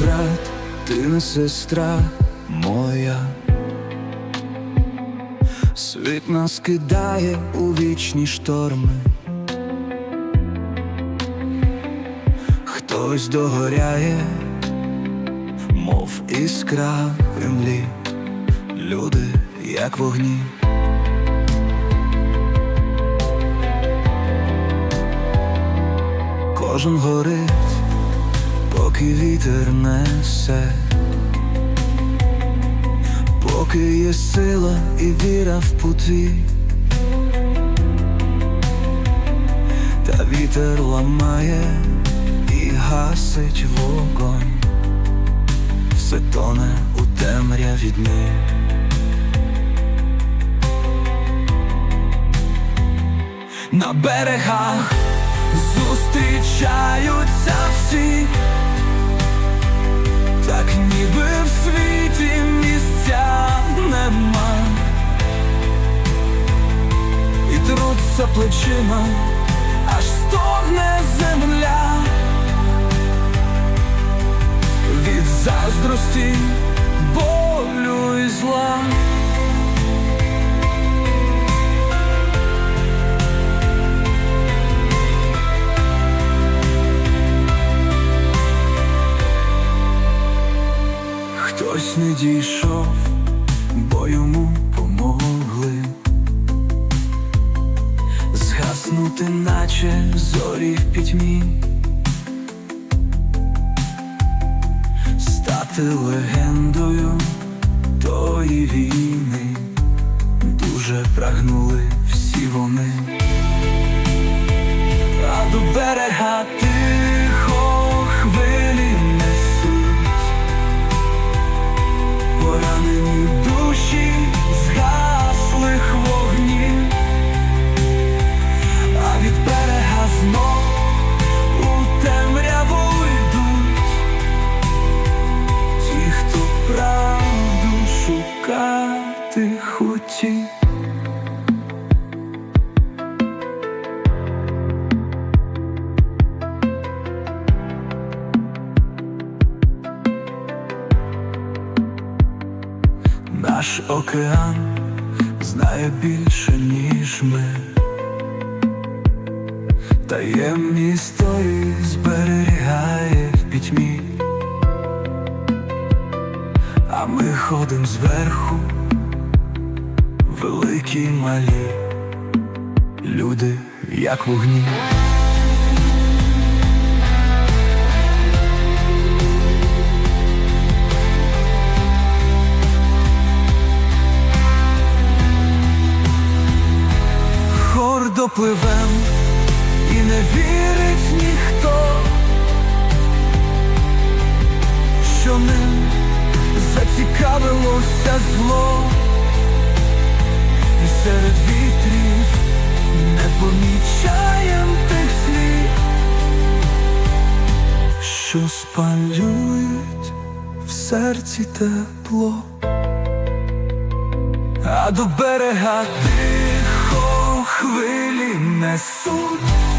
брат, ти не сестра моя. Світ нас кидає у вічні шторми. Хтось догоряє, мов іскра в землі, люди, як вогні. Кожен горить, поки вітер несе, поки є сила і віра в путві, та вітер ламає і гасить вогонь, все тоне у темряві дні. На берегах зустрічаються всі, ніби в світі місця нема, і труться плечима, аж стогне земля від заздрості, болю і зла. Хтось не дійшов, бо йому помогли. Згаснути, наче зорі в пітьмі, стати легендою тої війни, хотів. Наш океан знає більше, ніж ми. Таємні історії зберігає в пітьмі, а ми ходим зверху, великі малі, люди, як вогні. Гордо пливем і не вірить ніхто, серед вітрів не помічаєм тих слів, що спалюють в серці тепло. А до берега тихо хвилі несуть